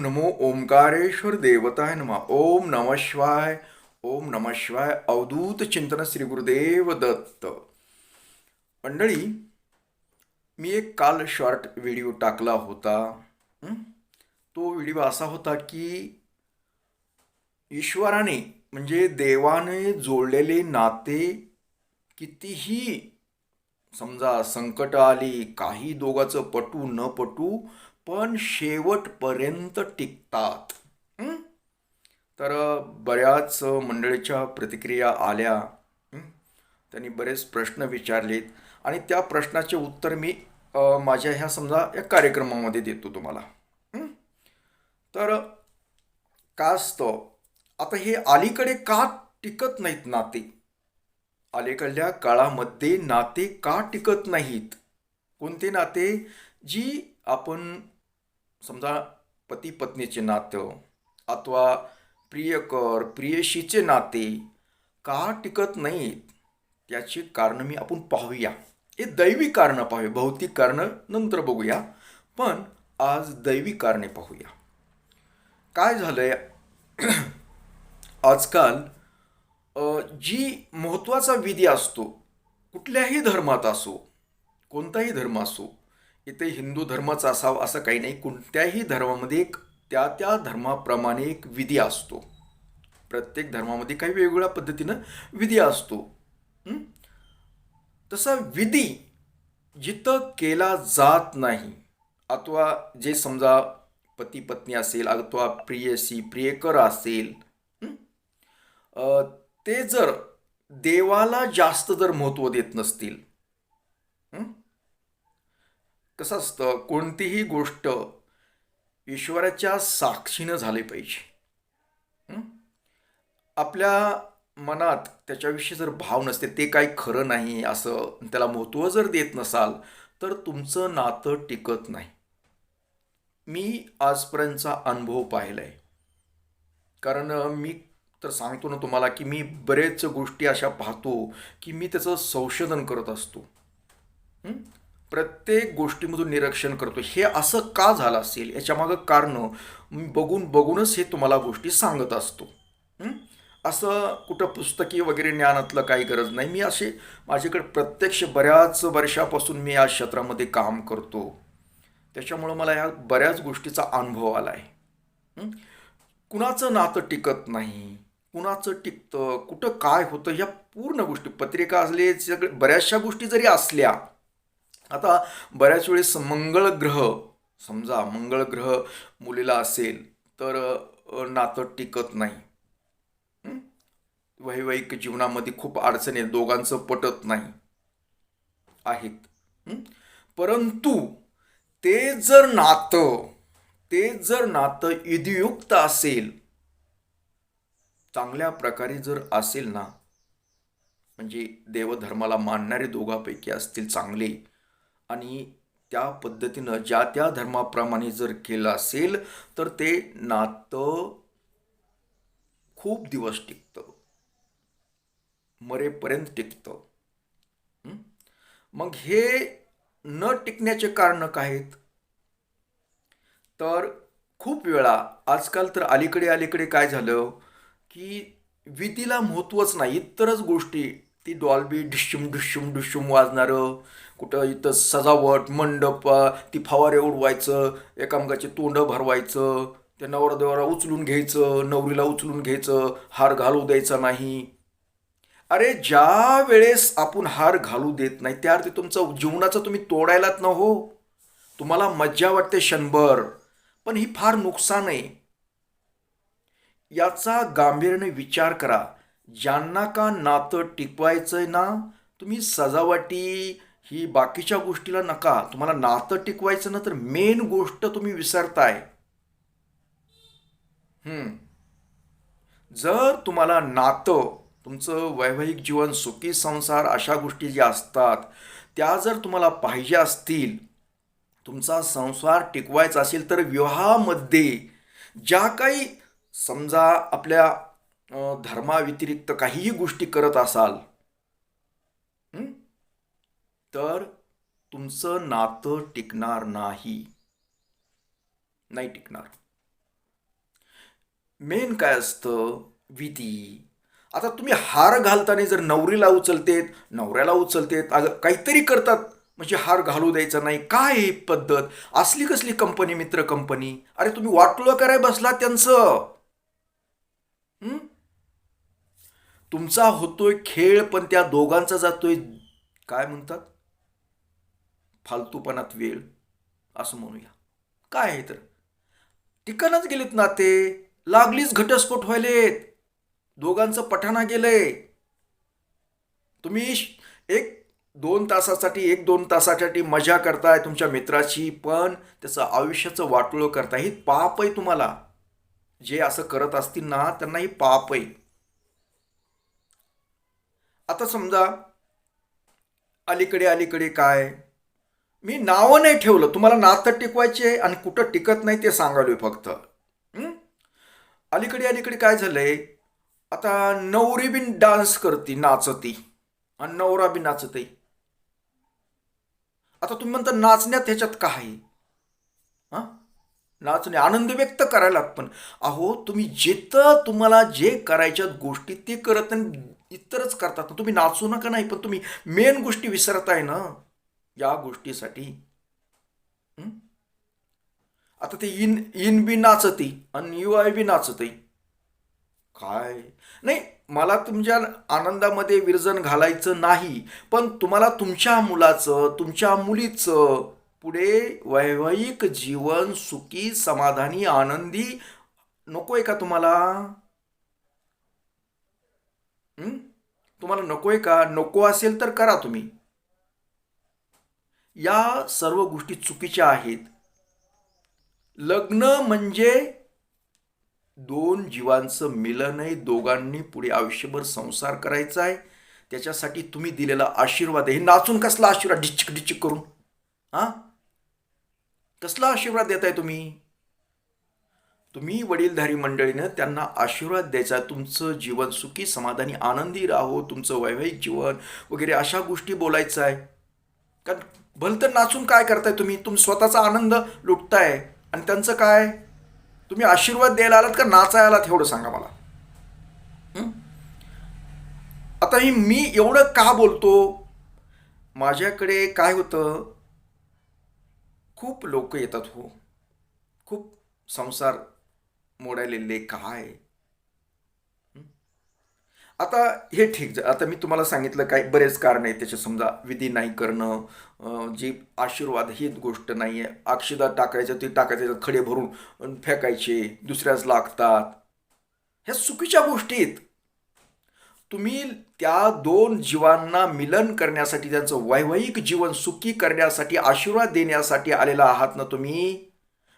नमो ओंकारेश्वर देवताय नमः। ओम नम शिवाय ओम नम शिवाय अवधूत चिंतन श्री गुरुदेव दत्त। मंडळी मी एक काल शॉर्ट व्हिडिओ टाकला होता तो व्हिडिओ असा होता की ईश्वराने म्हणजे देवाने जोडलेले नाते कितीही समजा संकट आली काही दोघाचं पटू न पटू पण शेवटपर्यंत टिकतात. तर बऱ्याच मंडळीच्या प्रतिक्रिया आल्या. त्यांनी बरेच प्रश्न विचारलेत. आणि त्या प्रश्नाचे उत्तर मी माझ्या ह्या समजा या कार्यक्रमामध्ये देतो तुम्हाला. तर का असतं? आता हे अलीकडे का टिकत नाहीत नाते? अलीकडल्या काळामध्ये नाते का टिकत नाहीत? कोणते नाते? जी आपण समजा पती पत्नीचे नातं अथवा प्रियकर प्रियशीचे नाते का टिकत नाहीत? त्याची कारणं मी आपण पाहूया. हे दैवी कारणं पाहूया. भौतिक कारणं नंतर बघूया. पण आज दैवी कारणे पाहूया. काय झालंय? आजकाल जी महत्त्वाचा विधी असतो कुठल्याही धर्मात असो कोणताही धर्म असो इथे हिंदू धर्मच असावा असं काही नाही. कोणत्याही धर्मामध्ये एक त्या त्या धर्माप्रमाणे एक विधी असतो. प्रत्येक धर्मामध्ये काही वेगवेगळ्या पद्धतीनं विधी असतो. तसा विधी जिथं केला जात नाही अथवा जे समजा पती पत्नी असेल अथवा प्रियसी प्रियकर असेल ते जर देवाला जास्त जर महत्त्व देत नसतील कसं असतं? कोणतीही गोष्ट ईश्वराच्या साक्षीनं झाली पाहिजे. आपल्या मनात त्याच्याविषयी जर भाव नसते ते काही खरं नाही असं त्याला महत्त्व जर देत नसाल तर तुमचं नातं टिकत नाही. मी आजपर्यंतचा अनुभव पाहिला आहे कारण मी तर सांगतो ना तुम्हाला की मी बरेच गोष्टी अशा पाहतो की मी त्याचं संशोधन करत असतो. प्रत्येक गोष्टीमधून निरीक्षण करतो हे असं का झालं असेल? याच्यामागं कारणं मी बघून बघूनच हे तुम्हाला गोष्टी सांगत असतो. असं कुठं पुस्तकी वगैरे ज्ञानातलं काही गरज नाही. मी असे माझ्याकडे प्रत्यक्ष बऱ्याच वर्षापासून मी या क्षेत्रामध्ये काम करतो. त्याच्यामुळं मला या बऱ्याच गोष्टीचा अनुभव आला आहे कुणाचं नातं टिकत नाही कुणाचं टिकतं कुठं काय होतं ह्या पूर्ण गोष्टी पत्रिका असले सगळे बऱ्याचशा गोष्टी जरी असल्या आता बऱ्याच वेळेस मंगळ ग्रह समजा मंगळ ग्रह मुलीला असेल तर नातं टिकत नाही. वैवाहिक जीवनामध्ये खूप अडचणी दोघांचं पटत नाही. आहेत. परंतु ते जर नातं ते जर नातं इदियुक्त असेल चांगल्या प्रकारे जर असेल ना म्हणजे देवधर्माला मानणारे दोघांपैकी असतील चांगले आणि त्या पद्धतीनं ज्या त्या धर्माप्रमाणे जर केलं असेल तर ते नातं खूप दिवस टिकतं. मरेपर्यंत टिकतं. मग हे न टिकण्याचे कारण काय आहेत तर खूप वेळा आजकाल तर अलीकडे अलीकडे काय झालं की विधीला महत्त्वच नाही इतरच गोष्टी ती डॉल्बी ढिश्शुम ढुश्शुम ढुश्शुम वाजणारं. कुठं इथं सजावट मंडप ती फवारे उडवायचं एकामेकाचे तोंड भरवायचं त्या नवरदेवाला उचलून घ्यायचं नवरीला उचलून घ्यायचं हार घालू द्यायचा नाही. अरे ज्या वेळेस आपण हार घालू देत नाही त्या अर्थी तुमचं जीवनाचं तुम्ही तोडायलाच न हो. तुम्हाला मज्जा वाटते क्षणभर पण ही फार नुकसान आहे. याचा गांभीर्याने विचार करा. ज्यांना का नातं टिकवायचंय ना तुम्ही सजावटी ही बाकीच्या गोष्टीला नका. तुम्हाला नातं टिकवायचं ना तर मेन गोष्ट तुम्ही विसरताय. जर तुम्हाला नातं तुमचं वैवाहिक जीवन सुखी संसार अशा गोष्टी ज्या असतात त्या जर तुम्हाला पाहिजे असतील तुमचा संसार टिकवायचा असेल तर विवाहामध्ये ज्या काही समजा आपल्या धर्माव्यतिरिक्त काहीही गोष्टी करत असाल तर तुमचं नातं टिकणार नाही. नाही टिकणार. मेन काय असतं? विधी. आता तुम्ही हार घालताना जर नवरीला उचलतेत नवऱ्याला उचलतेत अगं काहीतरी करतात म्हणजे हार घालू द्यायचा नाही काय ही पद्धत? असली कसली कंपनी मित्र कंपनी? अरे तुम्ही वाटलं कराय बसला त्यांचं हं? तुमचा होतोय खेळ पण त्या दोघांचा जातोय काय म्हणतात? फालतूपणात वेळ असं म्हणूया. काय आहे तर? ठिकाणच गेलेत ना ते लागलीच घटस्फोट व्हायलेत दोघांचं पठाणा गेलंय. तुम्ही एक दोन तासासाठी एक दोन तासासाठी मजा करताय तुमच्या मित्राची पण त्याचं आयुष्याचं वाटोळं करताय. हे पाप आहे तुम्हाला. जे असं करत असतील ना त्यांना हे पाप आहे. आता समजा अलीकडे अलीकडे काय? मी नावं नाही ठेवलं. तुम्हाला नातं टिकवायचे आणि कुठं टिकत नाही ते सांगालोय फक्त. अलीकडे अलीकडे काय झालंय? आता नवरी बिन डान्स करती नाचती. आणि नवरा बी नाचते आता तुम्ही म्हणता नाचण्यात ह्याच्यात काय? आहे नाचणे आनंद व्यक्त करायला पण अहो तुम्ही जिथं तुम्हाला जे करायच्या गोष्टी ते करत नाही इतरच करतात. तुम्ही नाचू नका नाही पण तुम्ही मेन गोष्टी विसरत आहे ना या गोष्टीसाठी. आता ते इन इन बी नाचते आणि यू आय बी नाचते. काय? नाही मला तुमच्या आनंदामध्ये विरजन घालायचं नाही पण तुम्हाला तुमच्या मुलाचं तुमच्या मुलीचं पुढे वैवाहिक जीवन सुखी समाधानी आनंदी नकोय का तुम्हाला? तुम्हाला तुम्हाला नकोय का? नको असेल तर करा तुम्ही. या सर्व गोष्टी चुकीच्या आहेत. लग्न म्हणजे दोन जीवांचं मिलन आहे. दोघांनी पुढे आयुष्यभर संसार करायचा आहे. त्याच्यासाठी तुम्ही दिलेला आशीर्वाद आहे. हे नाचून कसला आशीर्वाद? डिचिक डिचिक करून. हां? कसला आशीर्वाद देताय तुम्ही? तुम्ही वडीलधारी मंडळीनं त्यांना आशीर्वाद द्यायचा तुमचं जीवन सुखी समाधानी आनंदी राहो तुमचं वैवाहिक जीवन वगैरे अशा गोष्टी बोलायचं आहे कारण भलतं नाचून काय करताय तुम्ही? तुम स्वतःचा आनंद लुटताय. आणि त्यांचं काय? तुम्ही आशीर्वाद द्यायला आलात का नाचायला आलात एवढं सांगा मला. आता ही मी एवढं का बोलतो? माझ्याकडे काय होतं? खूप लोक येतात हो. खूप संसार मोडायलेले काय आता हे ठीक आता मी तुम्हाला सांगितलं काय बरेच कारण आहेत. त्याचे समजा विधी नाही करणं जी आशीर्वाद ही गोष्ट नाही आहे अक्षदा टाकायचं ते टाकायचं खडे भरून फेकायचे दुसऱ्याच लागतात. ह्या चुकीच्या गोष्टी आहेत. तुम्ही त्या दोन जीवांना मिलन करण्यासाठी त्यांचं वैवाहिक जीवन सुखी करण्यासाठी आशीर्वाद देण्यासाठी आलेला आहात ना तुम्ही?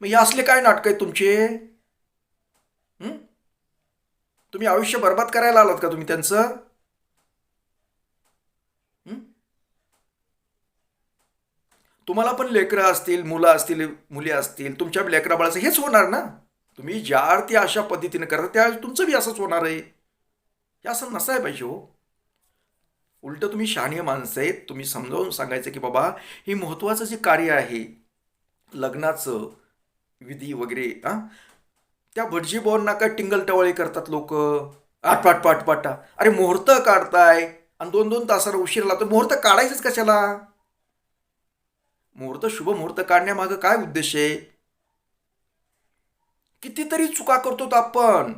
मग हे असले काय नाटक आहे तुमचे? तुम्ही आयुष्य बर्बाद करायला आलात का तुम्ही त्यांचं? तुम्हाला पण लेकरं असतील मुलं असतील मुली असतील तुमच्या लेकराबाळाचं हेच होणार ना? तुम्ही ज्या अर्थी अशा पद्धतीने करता त्या तुमचं बी असंच होणार आहे. हे असं नसाय पाहिजे हो. उलटं तुम्ही शहाणी माणसं आहेत तुम्ही समजावून सांगायचं की बाबा हे महत्त्वाचं जे कार्य आहे लग्नाचं विधी वगैरे हां? त्या भटजी बोरना काय टिंगल टवळे करतात लोक? आटपाट पाटपाटा अरे मुहूर्त काढताय आणि दोन दोन तासाला उशीर लावतो मुहूर्त काढायचंच कशाला? मुहूर्त शुभ मुहूर्त काढण्यामागं काय उद्देश आहे? कितीतरी चुका करतो आपण.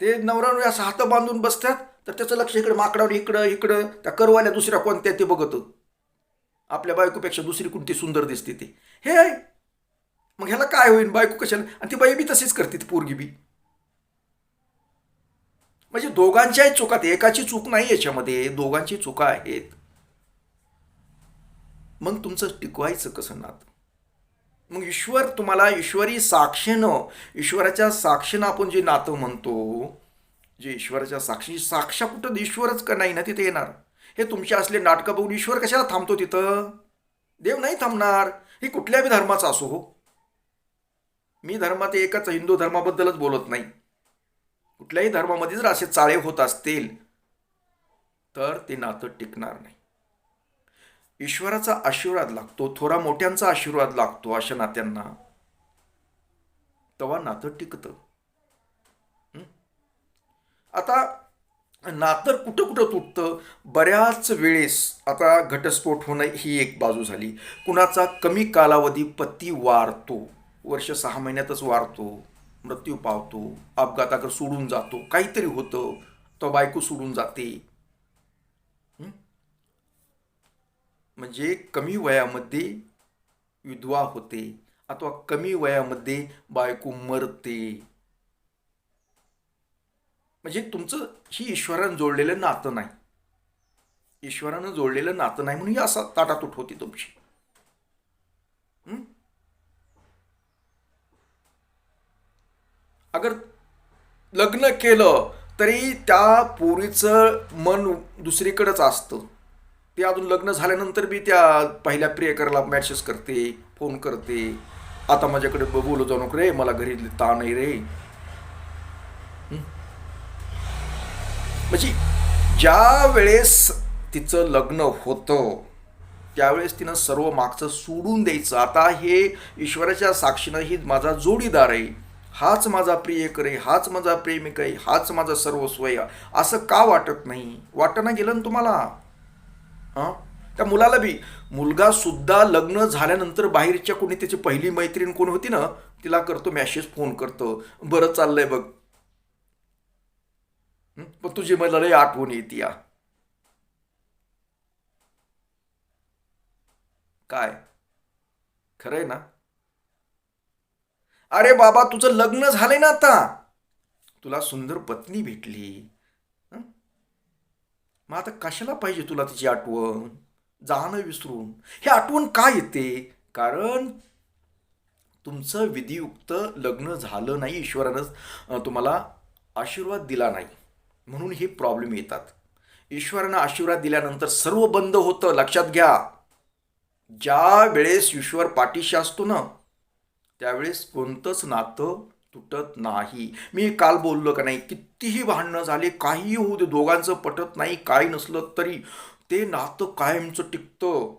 ते नवरा असं हात बांधून बसतात तर त्याचं लक्ष इकडे माकडावर इकडं इकडं त्या करवाल्या दुसऱ्या कोणत्या ते बघत. आपल्या बायकोपेक्षा दुसरी कोणती सुंदर दिसते ते. हे आहे. मग ह्याला काय होईल बायको कशाला? आणि ती बाई बी तशीच करते ती पोरगी बी. म्हणजे दोघांच्याही चुकात एकाची चूक नाही याच्यामध्ये दोघांची चुका आहेत. मग तुमचं टिकवायचं कसं नातं? मग ईश्वर तुम्हाला ईश्वरी साक्षीनं ईश्वराच्या साक्षीनं आपण जे नातं म्हणतो जे ईश्वराच्या साक्षी साक्षा कुठं ईश्वरच का नाही ना तिथे येणार? हे तुमचे असले नाटकं बघून ईश्वर कशाला थांबतो तिथं? देव नाही थांबणार. ही कुठल्याही धर्माचा असो हो. मी धर्मात एकच हिंदू धर्माबद्दलच बोलत नाही. कुठल्याही धर्मामध्ये जर असे चाळे होत असतील तर ते नातं टिकणार नाही. ईश्वराचा आशीर्वाद लागतो थोरा मोठ्यांचा आशीर्वाद लागतो अशा नात्यांना. तेव्हा नातं टिकतं. आता नातर कुठं कुठं तुटतं? बऱ्याच वेळेस आता घटस्फोट होणं ही एक बाजू झाली. कुणाचा कमी कालावधी पती वारतो वर्ष सहा महिन्यातच वारतो मृत्यू पावतो अपघाताकडे सोडून जातो काहीतरी होतं तो बायको सोडून जाते म्हणजे कमी वयामध्ये विधवा होते अथवा कमी वयामध्ये बायको मरते. म्हणजे तुमचं ही ईश्वरानं जोडलेलं नातं नाही. ईश्वरानं जोडलेलं नातं नाही म्हणून ही असा ताटातूट होती तुमची. अगर लग्न केलं तरी त्या पोरीचं मन दुसरीकडंच असतं. ते अजून लग्न झाल्यानंतर बी त्या पहिल्या प्रियकराला मॅसेज करते फोन करते. आता माझ्याकडे बोलू जाऊ नको रे मला घरी ताण आहे रे. म्हणजे ज्या वेळेस तिचं लग्न होतं त्यावेळेस तिनं सर्व मागचं सोडून द्यायचं. आता हे ईश्वराच्या साक्षीनं ही माझा जोडीदार आहे. हाच माझा प्रियकर आहे हाच माझा प्रेमिक आहे हाच माझा सर्वस्व आहे असं का वाटत नाही? वाटणं गेलं ना तुम्हाला? हां? त्या मुलाला बी. मुलगा सुद्धा लग्न झाल्यानंतर बाहेरच्या कोणी त्याची पहिली मैत्रीण कोण होती ना तिला करतो मॅसेज फोन करतो. बरं चाललंय बघ. पण तुझी मला लय आठवण येते या. काय? खरंय ना? अरे बाबा तुझं लग्न झालंय ना आता. तुला सुंदर पत्नी भेटली. मग आता कशाला पाहिजे तुला तिची आठवण? जाणं विसरून. हे आठवण का येते? कारण तुमचं विधियुक्त लग्न झालं नाही ईश्वरानंच तुम्हाला आशीर्वाद दिला नाही. म्हणून हे प्रॉब्लेम येतात. ईश्वरानं आशीर्वाद दिल्यानंतर सर्व बंद होतं लक्षात घ्या. ज्या वेळेस ईश्वर पाठीशी असतो ना त्यावेळेस कोणतंच नातं तुटत नाही. मी काल बोललो का नाही? कितीही भांडणं झाले काहीही होऊ दे दोघांचं पटत नाही काही नसलं तरी ते नातं कायमचं टिकतं.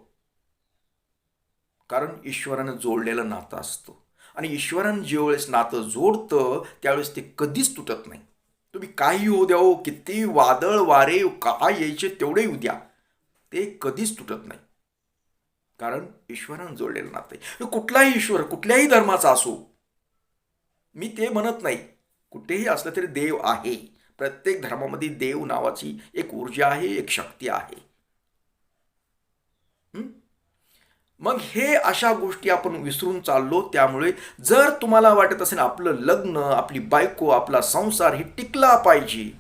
कारण ईश्वरानं जोडलेलं नातं असतं. आणि ईश्वरानं ज्यावेळेस नातं जोडतं त्यावेळेस ते कधीच तुटत नाही. तुम्ही काही होऊ द्या हो किती वादळ वारे काय यायचे तेवढे येऊ द्या. ते कधीच तुटत नाही. कारण ईश्वरानं जोडलेलं नातं आहे. कुठलाही ईश्वर कुठल्याही धर्माचा असो मी ते म्हणत नाही. कुठेही असलं तरी देव आहे. प्रत्येक धर्मामध्ये देव नावाची एक ऊर्जा आहे एक शक्ती आहे. मग हे अशा गोष्टी आपण विसरून चाललो त्यामुळे जर तुम्हाला वाटत असेल आपलं लग्न आपली बायको आपला संसार हे टिकला पाहिजे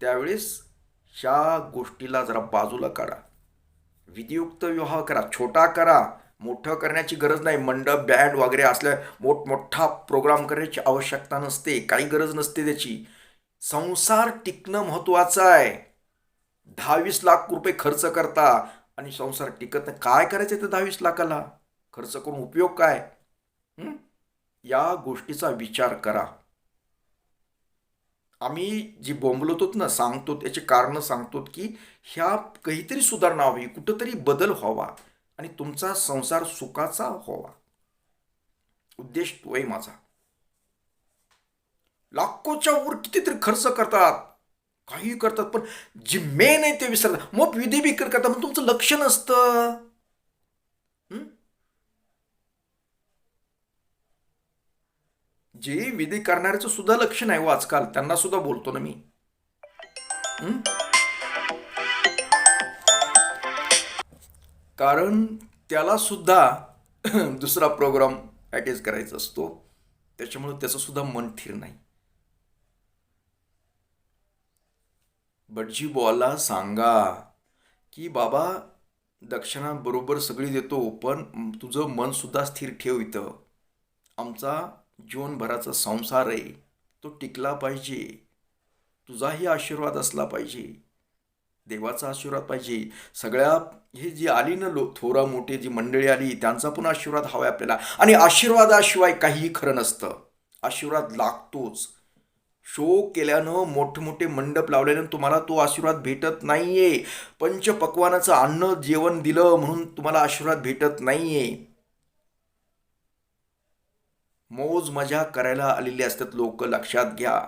त्यावेळेस ह्या गोष्टीला जरा बाजूला काढा. विधियुक्त विवाह करा छोटा करा. मोठं करण्याची गरज नाही. मंडप बँड वगैरे असल्या मोठमोठा प्रोग्राम करण्याची आवश्यकता नसते. काही गरज नसते त्याची. संसार टिकणं महत्त्वाचं आहे. दहावीस लाख रुपये खर्च करता आणि संसार टिकत नाही. काय करायचं ते दहावीस लाखाला? खर्च करून उपयोग काय? या गोष्टीचा विचार करा. आम्ही जी बोंबलतो ना सांगतो त्याचे कारण सांगतो की ह्या काहीतरी सुधारणा हवी. कुठंतरी बदल व्हावा. आणि तुमचा संसार सुखाचा व्हावा. उद्देश तो आहे माझा. लाखोच्या वर कितीतरी खर्च करतात. काही करतात पण जे मेन आहे ते विसरतात. मग विधी विक्री करतात पण तुमचं लक्ष नसतं. जे विधी करणाऱ्याचं सुद्धा लक्ष नाही हो आजकाल. त्यांना सुद्धा बोलतो ना मी. कारण त्याला सुद्धा दुसरा प्रोग्राम अटॅच करायचा असतो. त्याच्यामुळे त्याचं सुद्धा मन थिर नाही. भटजी बुवाला सांगा की बाबा दक्षिणा बरोबर सगळी देतो पण तुझं मन सुद्धा स्थिर ठेव इथं. आमचा जीवनभराचा संसार आहे तो टिकला पाहिजे. तुझाही आशीर्वाद असला पाहिजे. देवाचा आशीर्वाद पाहिजे. सगळ्या हे जी आली ना लो थोरा मोठी जी मंडळी आली त्यांचा पण आशीर्वाद हवा आहे आपल्याला. आणि आशीर्वादाशिवाय काहीही खरं नसतं. आशीर्वाद लागतोच. शो केल्यानं मोठमोठे मंडप लावल्यानं तुम्हाला तो आशीर्वाद भेटत नाहीये. पंचपक्वानाचं अन्न जेवण दिलं म्हणून तुम्हाला आशीर्वाद भेटत नाहीये. मोज मजा करायला आलेले असतात लोक लक्षात घ्या.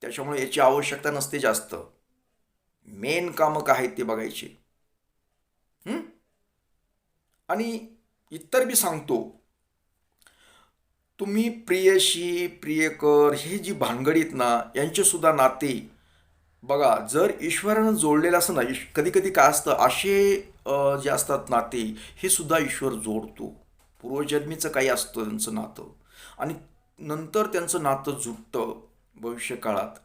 त्याच्यामुळे याची आवश्यकता नसते जास्त. मेन कामं काय आहेत ते बघायचे. आणि इतर बी सांगतो. तुम्ही प्रियशी प्रियकर हे जी भानगडीत ना यांचेसुद्धा नाते बघा जर ईश्वरानं जोडलेलं असं ना ईश कधी कधी काय असतं असे जे असतात नाते हे सुद्धा ईश्वर जोडतो. पूर्वजन्मीचं काही असतं त्यांचं नातं. आणि नंतर त्यांचं नातं जुटतं भविष्यकाळात.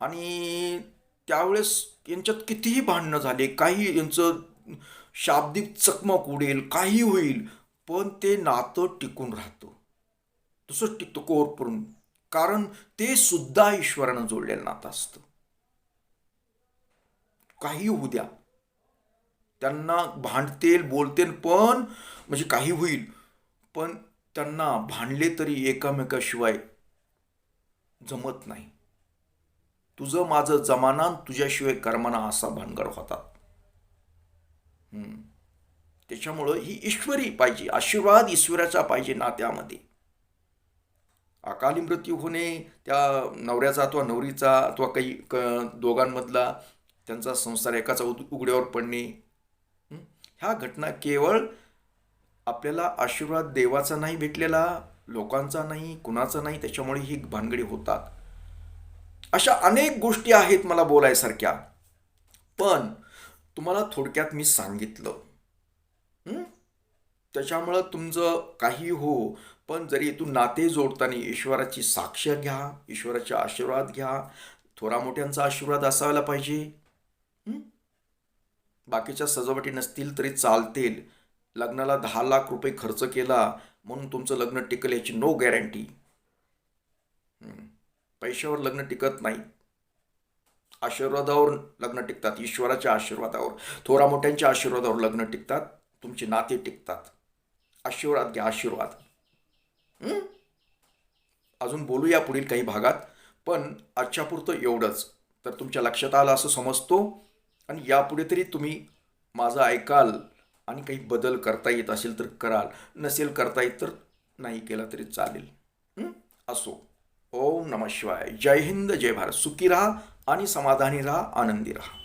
आणि त्यावेळेस यांच्यात कितीही भांडणं झाले काही यांचं शाब्दिक चकमक उडेल काही होईल पण ते नातं टिकून राहतं. तसंच टिकतं कोरपूर्ण कारण ते सुद्धा ईश्वरानं जोडलेलं नातं असतं. काही होऊ द्या. त्यांना भांडतील बोलतील पण म्हणजे काही होईल पण त्यांना भांडले तरी एकामेकाशिवाय जमत नाही. तुझं माझं जमाना तुझ्याशिवाय कर्मना असा भानगड होतात हम्म. त्याच्यामुळं ही ईश्वरी पाहिजे आशीर्वाद ईश्वराचा पाहिजे नात्यामध्ये. अकाली मृत्यू होणे त्या नवऱ्याचा अथवा नवरीचा अथवा काही क दोघांमधला त्यांचा संसार एकाचा उद उघड्यावर पडणे. ह्या घटना केवळ आपल्याला आशीर्वाद देवाचा नाही भेटलेला लोकांचा नाही कुणाचा नाही त्याच्यामुळे ही भानगडी होतात. अशा अनेक गोष्टी आहेत मला बोलायसारख्या. पण तुम्हाला थोडक्यात मी सांगितलं. त्याच्यामुळं तुमचं काही हो पण जरी तू नाते जोडताना ईश्वराची साक्ष घ्या ईश्वराचे आशीर्वाद घ्या थोरा मोठ्यांचा आशीर्वाद असायला पाहिजे. बाकीच्या सजावटी नसतील तरी चालतील. लग्नाला दहा लाख रुपये खर्च केला म्हणून तुमचं लग्न टिकल याची नो गॅरंटी पैशावर लग्न टिकत नाही. आशीर्वादावर लग्न टिकतात ईश्वराच्या आशीर्वादावर. थोरा मोठ्यांच्या आशीर्वादावर लग्न टिकतात तुमचे नाते टिकतात. आशीर्वाद घ्या आशीर्वाद. अजून बोलूया पुढील काही भागात पण आजच्यापुरतं एवढंच. तर तुमच्या लक्षात आलं असं समजतो. आणि यापुढे तरी तुम्ही माझं ऐकाल आणि काही बदल करता येत असेल तर कराल. नसेल करता येत तर नाही केला तरी चालेल. असो. ओम नम शिवाय. जय हिंद जय भारत. सुखी राहा आणि समाधानी राहा आनंदी राहा.